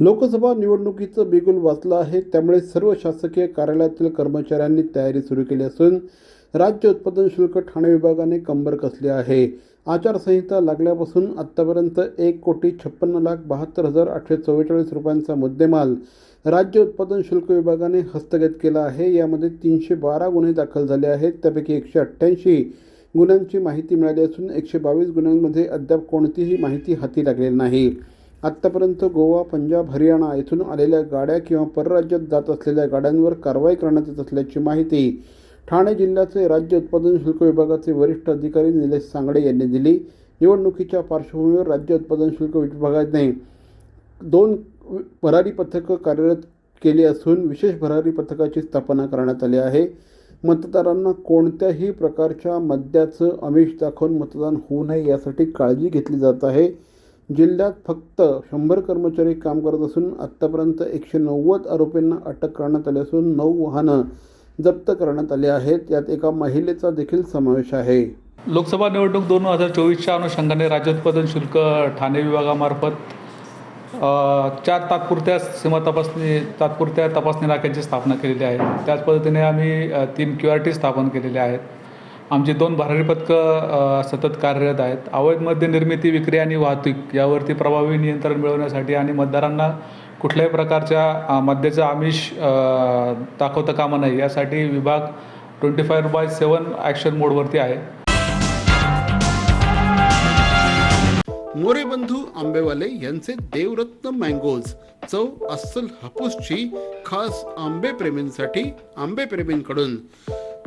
लोकसभा निवडणुकीचं बिगुल वाचलं आहे. त्यामुळे सर्व शासकीय कार्यालयातील कर्मचाऱ्यांनी तयारी सुरू केली असून राज्य उत्पादन शुल्क ठाणे विभागाने कंबर कसली आहे. आचारसंहिता लागल्यापासून आत्तापर्यंत एक कोटी छप्पन्न लाख बहात्तर हजार आठशे चव्वेचाळीस रुपयांचा मुद्देमाल राज्य उत्पादन शुल्क विभागाने हस्तगत केला आहे. यामध्ये तीनशे बारा गुन्हे दाखल झाले आहेत. त्यापैकी एकशे अठ्ठ्याऐंशी गुन्ह्यांची माहिती मिळाली असून एकशे बावीस गुन्ह्यांमध्ये अद्याप कोणतीही माहिती हाती लागलेली नाही. आत्तापर्यंत गोवा पंजाब हरियाणा येथून आलेल्या गाड्या किंवा परराज्यात जात असलेल्या गाड्यांवर कारवाई करण्यात येत असल्याची माहिती ठाणे जिल्ह्याचे राज्य उत्पादन शुल्क विभागाचे वरिष्ठ अधिकारी निलेश सांगडे यांनी दिली. निवडणुकीच्या पार्श्वभूमीवर राज्य उत्पादन शुल्क विभागाने दोन भरारी पथकं कार्यरत केली असून विशेष भरारी पथकाची स्थापना करण्यात आली आहे. मतदारांना कोणत्याही प्रकारच्या मद्याचं आमिष दाखवून मतदान होऊ नये यासाठी काळजी घेतली जात आहे. जिल्ह्यात फक्त शंभर कर्मचारी काम करत असून आत्तापर्यंत एकशे नव्वद आरोपींना अटक करण्यात आली असून नऊ वाहनं जप्त करण्यात आली आहेत. यात एका महिलेचा देखील समावेश आहे. लोकसभा निवडणूक दोन हजार चोवीसच्या अनुषंगाने राज्य उत्पादन शुल्क ठाणे विभागामार्फत चार तात्पुरत्या सीमा तपासणी तात्पुरत्या तपासणी नाक्यांची स्थापना केलेली आहे. त्याच पद्धतीने आम्ही तीन क्यू आर टी स्थापन केलेले आहेत. आमचे दोन भरारी पथकं सतत कार्यरत आहेत. अवैध मद्य निर्मिती विक्री आणि वाहतूक यावरती प्रभावी नियंत्रण मिळवण्यासाठी आणि मतदारांना कुठल्याही प्रकारच्या मद्याचं आमिष दाखवता कामा नये. यासाठी विभाग twenty five by seven action मोडवरती आहे. मोरे बंधू आंबेवाले यांचे देवरत्न मँगोज चव अस्सल हापूसची खास आंबे प्रेमींसाठी आंबे प्रेमींकडून